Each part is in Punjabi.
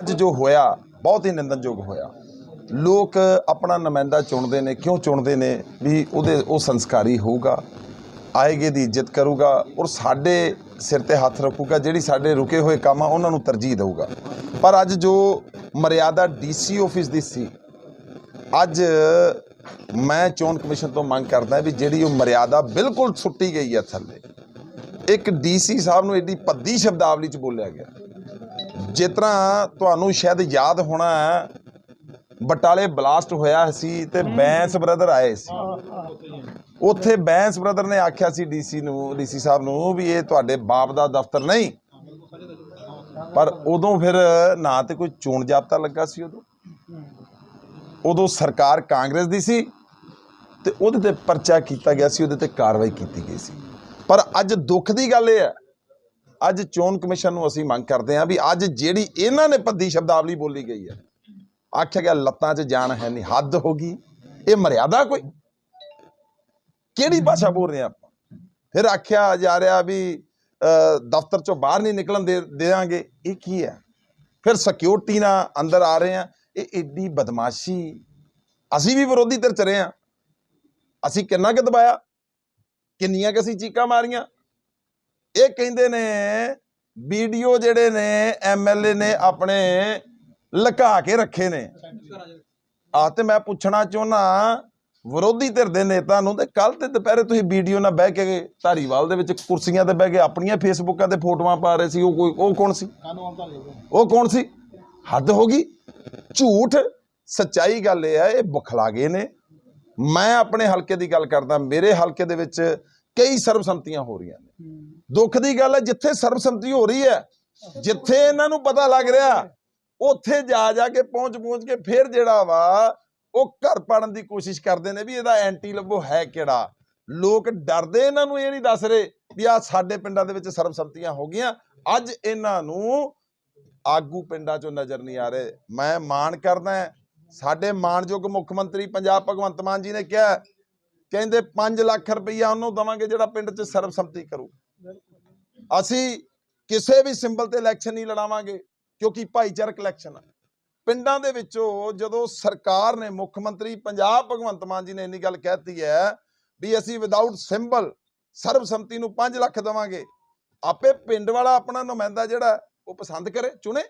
ਅੱਜ ਜੋ ਹੋਇਆ, ਬਹੁਤ ਹੀ ਨਿੰਦਨਯੋਗ ਹੋਇਆ। ਲੋਕ ਆਪਣਾ ਨੁਮਾਇੰਦਾ ਚੁਣਦੇ ਨੇ, ਕਿਉਂ ਚੁਣਦੇ ਨੇ? ਵੀ ਉਹਦੇ, ਉਹ ਸੰਸਕਾਰੀ ਹੋਊਗਾ, ਆਏਗੇ ਦੀ ਇੱਜ਼ਤ ਕਰੂਗਾ ਔਰ ਸਾਡੇ ਸਿਰ ਤੇ ਹੱਥ ਰੱਖੂਗਾ, ਜਿਹੜੀ ਸਾਡੇ ਰੁਕੇ ਹੋਏ ਕੰਮ ਆ, ਉਹਨਾਂ ਨੂੰ ਤਰਜੀਹ ਦੇਊਗਾ। ਪਰ ਅੱਜ ਜੋ ਮਰਿਆਦਾ ਡੀਸੀ ਆਫਿਸ ਦੀ ਸੀ, ਅੱਜ ਮੈਂ ਚੋਣ ਕਮਿਸ਼ਨ ਤੋਂ ਮੰਗ ਕਰਦਾ ਵੀ ਜਿਹੜੀ ਉਹ ਮਰਿਆਦਾ ਬਿਲਕੁਲ ਸੁੱਟੀ ਗਈ ਹੈ ਥੱਲੇ, ਇੱਕ ਡੀਸੀ ਸਾਹਿਬ ਨੂੰ ਏਡੀ ਭੱਦੀ ਸ਼ਬਦਾਵਲੀ ਚ ਬੋਲਿਆ ਗਿਆ। ਜਿਸ ਤਰ੍ਹਾਂ ਤੁਹਾਨੂੰ ਸ਼ਾਇਦ ਯਾਦ ਹੋਣਾ ਹੈ, ਬਟਾਲੇ ਬਲਾਸਟ ਹੋਇਆ ਸੀ ਤੇ ਬੈਂਸ ਬ੍ਰਦਰ ਆਏ ਸੀ। ਉੱਥੇ ਬੈਂਸ ਬ੍ਰਦਰ ਨੇ ਆਖਿਆ ਸੀ ਡੀਸੀ ਨੂੰ ਡੀਸੀ ਸਾਹਿਬ ਨੂੰ ਵੀ ਇਹ ਤੁਹਾਡੇ ਬਾਪ ਦਾ ਦਫ਼ਤਰ ਨਹੀਂ। ਪਰ ਉਦੋਂ ਫਿਰ ਨਾ ਤੇ ਕੋਈ ਚੋਣ ਜਾਬਤਾ ਲੱਗਾ ਸੀ ਉਦੋਂ। ਉਦੋਂ ਸਰਕਾਰ ਕਾਂਗਰਸ ਦੀ ਸੀ ਤੇ ਉਹਦੇ ਤੇ ਪਰਚਾ ਕੀਤਾ ਗਿਆ ਸੀ ਉਹਦੇ ਤੇ ਕਾਰਵਾਈ ਕੀਤੀ ਗਈ ਸੀ। ਪਰ ਅੱਜ ਦੁੱਖ ਦੀ ਗੱਲ ਇਹ ਹੈ ਅੱਜ ਚੋਣ ਕਮਿਸ਼ਨ ਨੂੰ ਅਸੀਂ ਮੰਗ ਕਰਦੇ ਹਾਂ ਵੀ ਅੱਜ ਜਿਹੜੀ ਇਹਨਾਂ ਨੇ ਪੱਦੀ ਸ਼ਬਦਾਵਲੀ ਬੋਲੀ ਗਈ ਹੈ ਆਖਿਆ ਗਿਆ ਲੱਤਾਂ 'ਚ ਜਾਨ ਹੈ ਨਹੀਂ ਹੱਦ ਹੋ ਗਈ ਇਹ ਮਰਿਆਦਾ ਕੋਈ? ਕਿਹੜੀ ਭਾਸ਼ਾ ਬੋਲ ਰਹੇ ਹਾਂ ਆਪਾਂ? ਫਿਰ ਆਖਿਆ ਜਾ ਰਿਹਾ ਵੀ ਅ, ਦਫ਼ਤਰ 'ਚੋਂ ਬਾਹਰ ਨਹੀਂ ਨਿਕਲਣ ਦੇ ਦੇਵਾਂਗੇ ਇਹ ਕੀ ਹੈ? ਫਿਰ ਸਿਕਿਉਰਿਟੀ ਨਾਲ ਅੰਦਰ ਆ ਰਹੇ ਆ ਇਹ ਏਡੀ ਬਦਮਾਸ਼ੀ ਅਸੀਂ ਵੀ ਵਿਰੋਧੀ ਧਿਰ ਚ ਰਹੇ ਆ ਅਸੀਂ ਕਿੰਨਾ ਕੁ ਦਬਾਇਆ? ਕਿੰਨੀਆਂ ਕੁ ਅਸੀਂ ਚੀਕਾਂ ਮਾਰੀਆਂ? ਇਹ ਕਹਿੰਦੇ ਨੇ, ਵੀਡੀਓ ਜਿਹੜੇ ਨੇ ਐਮਐਲਏ ਨੇ ਆਪਣੇ ਲੁਕਾ ਕੇ ਰੱਖੇ ਨੇ। ਆ ਤੇ ਮੈਂ ਪੁੱਛਣਾ ਚਾਹੁੰਨਾ, ਵਿਰੋਧੀ ਧਿਰ ਦੇ ਨੇਤਾ ਨੂੰ ਤੇ ਕੱਲ ਤੇ ਦੁਪਹਿਰੇ ਤੁਸੀਂ ਵੀਡੀਓ ਨਾਲ ਬਹਿ ਕੇ ਧਾਰੀਵਾਲ ਦੇ ਵਿੱਚ ਕੁਰਸੀਆਂ ਤੇ ਬਹਿ ਕੇ ਆਪਣੀਆਂ ਫੇਸਬੁੱਕਾਂ ਤੇ ਫੋਟੋਆਂ ਪਾ ਰਹੇ ਸੀ, ਉਹ ਕੋਈ ਉਹ ਕੌਣ ਸੀ? ਉਹ ਕੌਣ ਸੀ? ਹੱਦ ਹੋ ਗਈ। ਝੂਠ, ਸੱਚਾਈ ਗੱਲ ਇਹ ਹੈ ਇਹ ਬੁਖਲਾ ਗਏ ਨੇ। ਮੈਂ ਆਪਣੇ ਹਲਕੇ ਦੀ ਗੱਲ ਕਰਦਾ, ਮੇਰੇ ਹਲਕੇ ਦੇ ਵਿੱਚ ਕਈ ਸਰਬਸੰਮਤੀਆਂ ਹੋ ਰਹੀਆਂ ਨੇ। ਦੁੱਖ ਦੀ ਗੱਲ ਹੈ, ਜਿੱਥੇ ਸਰਬਸੰਮਤੀ ਹੋ ਰਹੀ ਹੈ, ਜਿੱਥੇ ਇਹਨਾਂ ਨੂੰ ਪਤਾ ਲੱਗ ਰਿਹਾ, ਉੱਥੇ ਜਾ ਜਾ ਕੇ ਪਹੁੰਚ ਪਹੁੰਚ ਕੇ ਫਿਰ ਜਿਹੜਾ ਵਾ, ਉਹ ਘਰ ਪਾੜਨ ਦੀ ਕੋਸ਼ਿਸ਼ ਕਰਦੇ ਨੇ ਵੀ ਇਹਦਾ ਐਂਟੀ ਲੱਭੋ ਹੈ ਕਿਹੜਾ। ਲੋਕ ਡਰਦੇ ਇਹਨਾਂ ਨੂੰ, ਇਹ ਨਹੀਂ ਦੱਸ ਰਹੇ ਵੀ ਆ ਸਾਡੇ ਪਿੰਡਾਂ ਦੇ ਵਿੱਚ ਸਰਬਸੰਮਤੀਆਂ ਹੋ ਗਈਆਂ। ਅੱਜ ਇਹਨਾਂ ਨੂੰ ਆਗੂ ਪਿੰਡਾਂ 'ਚੋਂ ਨਜ਼ਰ ਨਹੀਂ ਆ ਰਹੇ। ਮੈਂ ਮਾਣ ਕਰਦਾ ਸਾਡੇ ਮਾਣਯੋਗ ਮੁੱਖ ਮੰਤਰੀ ਪੰਜਾਬ ਭਗਵੰਤ ਮਾਨ ਜੀ ਨੇ ਕਿਹਾ ਕਹਿੰਦੇ 5 ਲੱਖ ਰੁਪਈਆ ਉਹਨੂੰ ਦਵਾਂਗੇ ਜਿਹੜਾ ਪਿੰਡ 'ਚ ਸਰਬਸੰਮਤੀ ਕਰੂ ਅਸੀਂ ਕਿਸੇ ਵੀ ਸਿੰਬਲ ਤੇ ਇਲੈਕਸ਼ਨ ਨਹੀਂ ਲੜਾਵਾਂਗੇ ਕਿਉਂਕਿ ਭਾਈਚਾਰਕ ਇਲੈਕਸ਼ਨ ਆ। ਪਿੰਡਾਂ ਦੇ ਵਿੱਚੋਂ ਜਦੋਂ ਸਰਕਾਰ ਨੇ ਮੁੱਖ ਮੰਤਰੀ ਪੰਜਾਬ ਭਗਵੰਤ ਮਾਨ ਜੀ ਨੇ ਇੰਨੀ ਗੱਲ ਕਹਿਤੀ ਹੈ ਵੀ ਅਸੀਂ ਵਿਦਆਊਟ ਸਿੰਬਲ ਸਰਬਸੰਮਤੀ ਨੂੰ 5 ਲੱਖ ਦਵਾਂਗੇ ਆਪੇ ਪਿੰਡ ਵਾਲਾ ਆਪਣਾ ਨੁਮਾਇੰਦਾ ਜਿਹੜਾ ਉਹ ਪਸੰਦ ਕਰੇ ਚੁਣੇ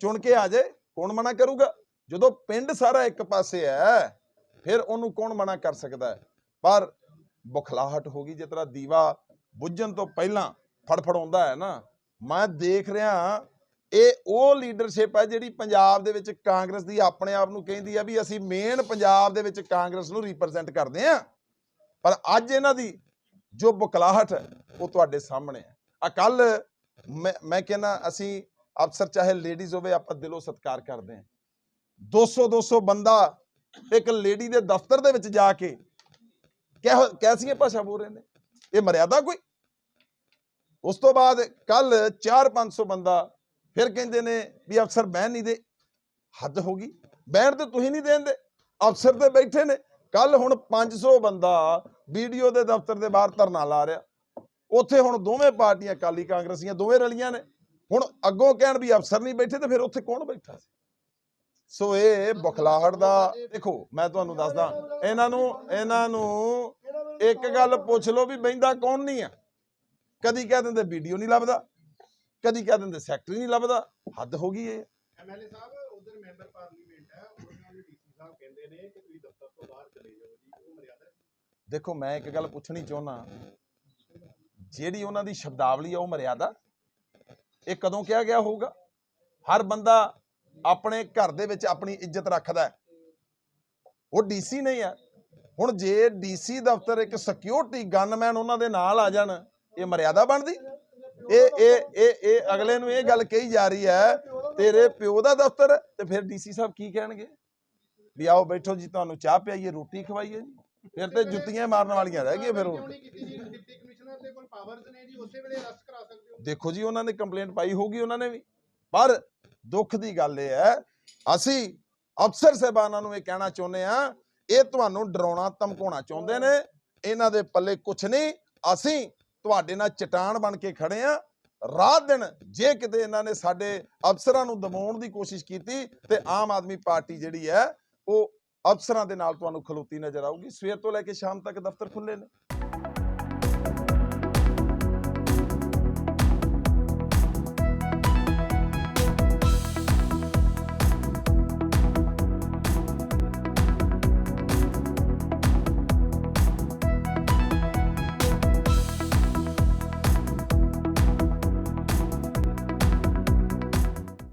ਚੁਣ ਕੇ ਆ ਜਾਏ ਕੌਣ ਮਨਾ ਕਰੂਗਾ? ਜਦੋਂ ਪਿੰਡ ਸਾਰਾ ਇੱਕ ਪਾਸੇ ਹੈ ਫਿਰ ਉਹਨੂੰ ਕੌਣ ਮਨਾ ਕਰ ਸਕਦਾ ਹੈ? ਪਰ ਬੁਖਲਾਹਟ ਹੋ ਗਈ, ਜਿਸ ਤਰ੍ਹਾਂ ਦੀਵਾ ਬੁੱਝਣ ਤੋਂ ਪਹਿਲਾਂ ਫੜਫੜਾਉਂਦਾ ਹੈ ਨਾ। ਮੈਂ ਦੇਖ ਰਿਹਾ ਇਹ ਉਹ ਲੀਡਰਸ਼ਿਪ ਹੈ ਜਿਹੜੀ ਪੰਜਾਬ ਦੇ ਵਿੱਚ ਕਾਂਗਰਸ ਦੀ ਆਪਣੇ ਆਪ ਨੂੰ ਕਹਿੰਦੀ ਆ ਵੀ ਅਸੀਂ ਮੇਨ ਪੰਜਾਬ ਦੇ ਵਿੱਚ ਕਾਂਗਰਸ ਨੂੰ ਰਿਪਰੈਜ਼ੈਂਟ ਕਰਦੇ ਆ ਪਰ ਅੱਜ ਇਹਨਾਂ ਦੀ ਜੋ ਬੁਖਲਾਹਟ ਹੈ, ਉਹ ਤੁਹਾਡੇ ਸਾਹਮਣੇ ਹੈ। ਆ ਕੱਲ ਮੈਂ ਮੈਂ ਕਹਿੰਦਾ ਅਸੀਂ ਅਫਸਰ ਚਾਹੇ ਲੇਡੀਜ਼ ਹੋਵੇ, ਆਪਾਂ ਦਿਲੋਂ ਸਤਿਕਾਰ ਕਰਦੇ ਹਾਂ। 200 200 ਬੰਦਾ ਇੱਕ ਲੇਡੀ ਦੇ ਦਫ਼ਤਰ ਦੇ ਵਿੱਚ ਜਾ ਕੇ ਕਿਹੋ ਕੈਸੀਆਂ ਭਾਸ਼ਾ ਬੋਲ ਰਹੇ ਨੇ? ਇਹ ਮਰਿਆਦਾ ਕੋਈ? ਉਸ ਤੋਂ ਬਾਅਦ ਕੱਲ 4-500 ਬੰਦਾ ਫਿਰ ਕਹਿੰਦੇ ਨੇ ਵੀ ਅਫਸਰ ਬਹਿਣ ਨਹੀਂ ਦੇ। ਹੱਦ ਹੋ ਗਈ। ਬਹਿਣ ਤੇ ਤੁਸੀਂ ਨਹੀਂ ਦੇਂਦੇ ਅਫਸਰ ਤੇ ਬੈਠੇ ਨੇ। ਕੱਲ ਹੁਣ 500 ਬੰਦਾ ਵੀਡੀਓ ਦੇ ਦਫ਼ਤਰ ਦੇ ਬਾਹਰ ਧਰਨਾ ਲਾ ਰਿਹਾ। ਉੱਥੇ ਹੁਣ ਦੋਵੇਂ ਪਾਰਟੀਆਂ ਕਾਲੀ ਕਾਂਗਰਸੀਆਂ ਦੋਵੇਂ ਰਲੀਆਂ ਨੇ। ਹੁਣ ਅੱਗੋਂ ਕਹਿਣ ਵੀ ਅਫਸਰ ਨਹੀਂ ਬੈਠੇ ਤੇ ਫਿਰ ਉੱਥੇ ਕੌਣ ਬੈਠਾ ਸੀ? ਸੋ ਇਹ ਬੁਖਲਾਹਟ ਦਾ ਦੇਖੋ ਮੈਂ ਤੁਹਾਨੂੰ ਦੱਸਦਾ ਇਹਨਾਂ ਨੂੰ ਇਹਨਾਂ ਨੂੰ ਇੱਕ ਗੱਲ ਪੁੱਛ ਲਓ ਵੀ ਬੈਂਦਾ ਕੌਣ ਨਹੀਂ ਆ। ਕਦੀ ਕਹਿ ਦਿੰਦੇ ਵੀਡੀਓ ਨਹੀਂ ਲੱਭਦਾ ਕਦੀ ਕਹਿ ਦਿੰਦੇ ਸੈਕਟਰੀ ਨਹੀਂ ਲੱਭਦਾ ਹੱਦ ਹੋ ਗਈ ਇਹ। ਐਮਐਲਏ ਸਾਹਿਬ ਉਧਰ ਮੈਂਬਰ ਪਾਰਲੀਮੈਂਟ ਹੈ ਉਹਨਾਂ ਨੂੰ ਡੀਸੀ ਸਾਹਿਬ ਕਹਿੰਦੇ ਨੇ ਕਿ ਤੁਸੀਂ ਦਫ਼ਤਰ ਤੋਂ ਬਾਹਰ ਚਲੇ ਜਾਓ ਜੀ ਉਹ ਮਰਿਆਦਾ ਹੈ। ਦੇਖੋ ਮੈਂ ਇੱਕ ਗੱਲ ਪੁੱਛਣੀ ਚਾਹੁੰਦਾ ਜਿਹੜੀ ਉਹਨਾਂ ਦੀ ਸ਼ਬਦਾਵਲੀ ਆ ਉਹ ਮਰਿਆਦਾ? ਇਹ ਕਦੋਂ ਕਿਹਾ ਗਿਆ ਹੋਊਗਾ? ਹਰ ਬੰਦਾ ਆਪਣੇ ਘਰ ਦੇ ਵਿੱਚ ਆਪਣੀ ਇੱਜ਼ਤ ਰੱਖਦਾ ਉਹ ਡੀਸੀ ਨਹੀਂ ਆ ਹੁਣ ਜੇ ਡੀਸੀ ਦਫ਼ਤਰ ਇੱਕ ਸਿਕਿਉਰਿਟੀ ਗਨਮੈਨ ਉਹਨਾਂ ਦੇ ਨਾਲ ਆ ਜਾਣ, ਇਹ ਮਰਿਆਦਾ ਬਣਦੀ? ਇਹ ਇਹ ਇਹ ਇਹ ਅਗਲੇ ਨੂੰ ਇਹ ਗੱਲ ਕਹੀ ਜਾ ਰਹੀ ਹੈ, ਤੇਰੇ ਪਿਓ ਦਾ ਦਫ਼ਤਰ ਤੇ ਫਿਰ ਡੀਸੀ ਸਾਹਿਬ ਕੀ ਕਹਿਣਗੇ? ਵੀ ਆਓ ਬੈਠੋ ਜੀ, ਤੁਹਾਨੂੰ ਚਾਹ ਪਿਆਈਏ, ਰੋਟੀ ਖਵਾਈਏ ਜੀ। ਫਿਰ ਤੇ ਜੁੱਤੀਆਂ ਮਾਰਨ ਵਾਲੀਆਂ ਰਹਿ ਗਈਆਂ ਫਿਰ ਕਿਉਂ ਹੋਰ ਦੇਖੋ ਜੀ, ਉਹਨਾਂ ਨੇ ਕੰਪਲੇਂਟ ਪਾਈ ਹੋਊਗੀ ਉਹਨਾਂ ਨੇ ਵੀ। ਪਰ ਦੁੱਖ ਦੀ ਗੱਲ ਇਹ ਹੈ, ਅਸੀਂ ਅਫਸਰ ਸਾਹਿਬਾਨਾਂ ਨੂੰ ਇਹ ਕਹਿਣਾ ਚਾਹੁੰਦੇ ਆ ਇਹ ਤੁਹਾਨੂੰ ਡਰਾਉਣਾ, ਧਮਕਾਉਣਾ ਚਾਹੁੰਦੇ ਨੇ, ਇਹਨਾਂ ਦੇ ਪੱਲੇ ਕੁਝ ਨਹੀਂ, ਅਸੀਂ ਤੁਹਾਡੇ ਨਾਲ ਚਟਾਨ ਬਣ ਕੇ ਖੜੇ ਆ ਰਾਤ ਦਿਨ ਜੇ ਕਿਤੇ ਇਹਨਾਂ ਨੇ ਸਾਡੇ ਅਫਸਰਾਂ ਨੂੰ ਦਬਾਉਣ ਦੀ ਕੋਸ਼ਿਸ਼ ਕੀਤੀ ਤੇ ਆਮ ਆਦਮੀ ਪਾਰਟੀ ਜਿਹੜੀ ਹੈ, ਉਹ ਅਫਸਰਾਂ ਦੇ ਨਾਲ ਤੁਹਾਨੂੰ ਖਲੋਤੀ ਨਜ਼ਰ ਆਊਗੀ, ਸਵੇਰ ਤੋਂ ਲੈ ਕੇ ਸ਼ਾਮ ਤੱਕ ਦਫ਼ਤਰ ਖੁੱਲੇ ਨੇ।